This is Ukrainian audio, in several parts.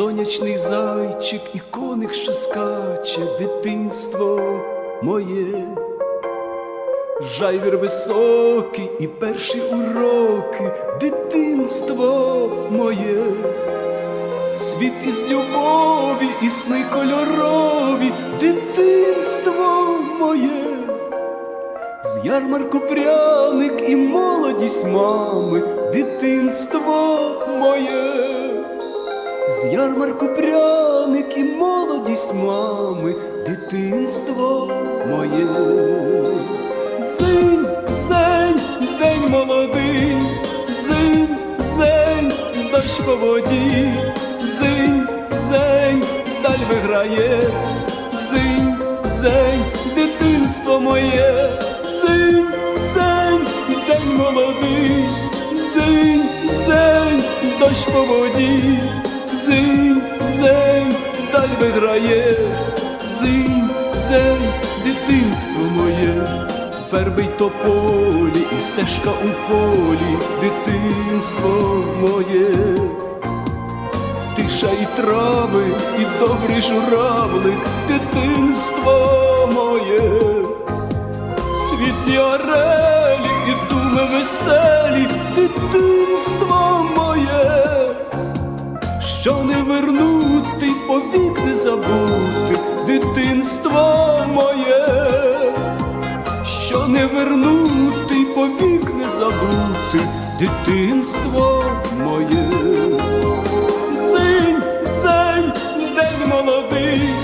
сонячний зайчик і коник, що скаче, дитинство моє. Жайвір високий і перші уроки, дитинство моє, світ із любові, і сни кольорові, дитинство моє, з ярмарку пряник і молодість мами, дитинство моє, з ярмарку пряник і молодість мами, дитинство моє. Дзинь, дзень, день молодий, дзинь, дзень, дощ по воді, дзинь, дзень, даль виграє, дзинь, дзень, дитинство моє, дзинь, дзень, день молодий, дзинь, дзень, дощ по воді, дзинь, дзень, даль виграє, дзинь, дзень, дитинство моє. Ферби й тополі, і стежка у полі, дитинство моє, тиша і трави, і добрий журавлик, дитинство моє, світлі орелі і думи веселі, дитинство моє, що не вернути, повік не забути, дитинство моє. Що не вернути повік не забути дитинство моє. Дзинь, дзень, день молодий,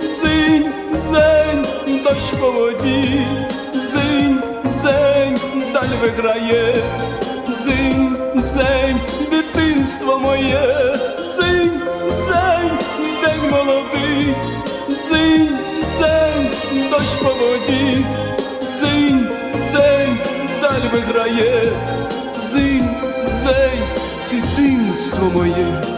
дзинь, дзень, дощ по воді, дзинь, дзень, даль виграє, дзинь, дзень, дитинство моє, дощ по воді дзинь, дзень, даль виграє, дзинь, дзень, дитинство моє.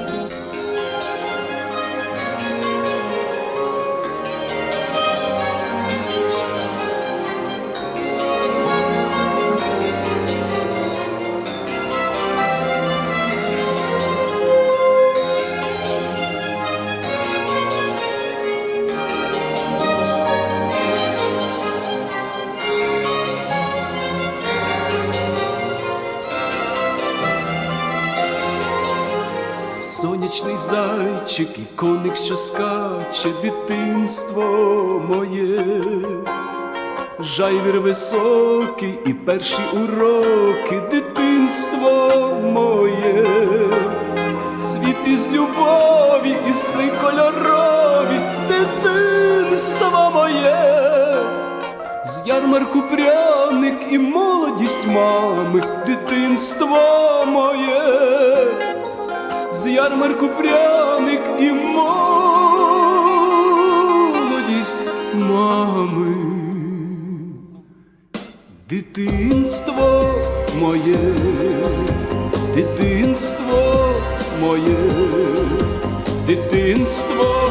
Сонячний зайчик і коник, що скаче, дитинство моє, жайвір високий і перші уроки, дитинство моє, світ із любові, і сни кольорові, дитинство моє, з ярмарку пряник і молодість мами, дитинство моє з ярмарку пряник і молодість мами, дитинство моє, дитинство моє, дитинство